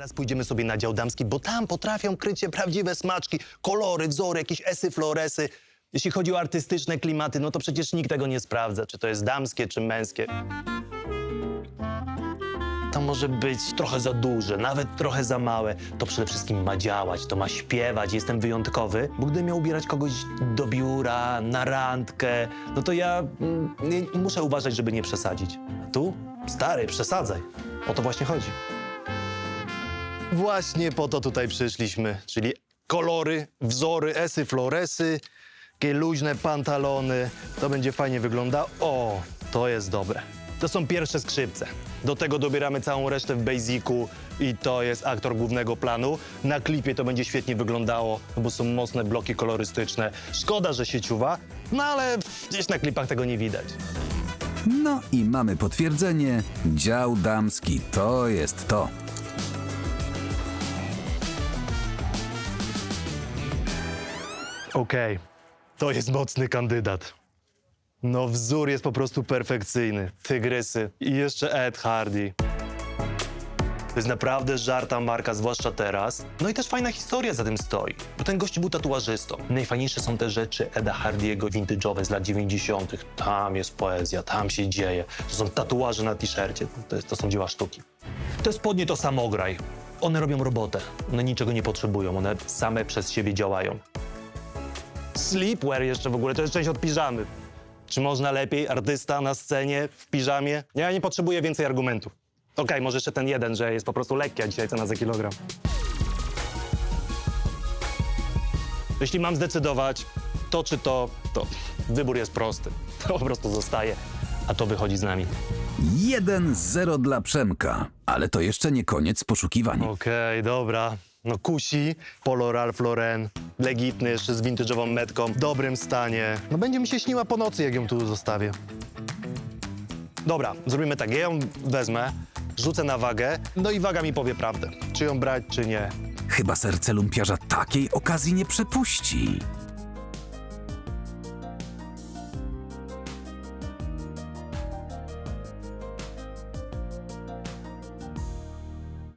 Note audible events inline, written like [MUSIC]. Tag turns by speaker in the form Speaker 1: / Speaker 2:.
Speaker 1: Teraz pójdziemy sobie na dział damski, bo tam potrafią kryć się prawdziwe smaczki, kolory, wzory, jakieś esy, floresy. Jeśli chodzi o artystyczne klimaty, no to przecież nikt tego nie sprawdza, czy to jest damskie, czy męskie. To może być trochę za duże, nawet trochę za małe. To przede wszystkim ma działać, to ma śpiewać. Jestem wyjątkowy, bo gdybym miał ubierać kogoś do biura, na randkę, no to ja mm, nie, muszę uważać, żeby nie przesadzić. A tu? Stary, przesadzaj. O to właśnie chodzi. Właśnie po to tutaj przyszliśmy, czyli kolory, wzory, esy, floresy, takie luźne pantalony. To będzie fajnie wyglądało. O, to jest dobre. To są pierwsze skrzypce. Do tego dobieramy całą resztę w basicu i to jest aktor głównego planu. Na klipie to będzie świetnie wyglądało, bo są mocne bloki kolorystyczne. Szkoda, że sieciuwa, no ale gdzieś na klipach tego nie widać.
Speaker 2: No i mamy potwierdzenie. Dział damski to jest to.
Speaker 1: Okej, to jest mocny kandydat. No wzór jest po prostu perfekcyjny. Tygrysy i jeszcze Ed Hardy. To jest naprawdę żarta marka, zwłaszcza teraz. No i też fajna historia za tym stoi, bo ten gość był tatuażystą. Najfajniejsze są te rzeczy Eda Hardiego vintage'owe z lat 90. Tam jest poezja, tam się dzieje. To są tatuaże na t-shircie, to, to są dzieła sztuki. Te spodnie to samograj. One robią robotę. One niczego nie potrzebują, one same przez siebie działają. Sleepwear jeszcze w ogóle, to jest część od piżamy. Czy można lepiej artysta na scenie w piżamie? Ja nie potrzebuję więcej argumentów. Okej, może jeszcze ten jeden, że jest po prostu lekki, a dzisiaj cena za kilogram. Jeśli mam zdecydować to czy to, to wybór jest prosty. To [LAUGHS] po prostu zostaje, a to wychodzi z nami.
Speaker 2: 1-0 dla Przemka. Ale to jeszcze nie koniec poszukiwań.
Speaker 1: Okej, dobra. No kusi, Polo Ralph Lauren, legitny jeszcze z vintage'ową metką, w dobrym stanie. No będzie mi się śniła po nocy, jak ją tu zostawię. Dobra, zrobimy tak, ja ją wezmę, rzucę na wagę, no i waga mi powie prawdę, czy ją brać, czy nie.
Speaker 2: Chyba serce lumpiarza takiej okazji nie przepuści.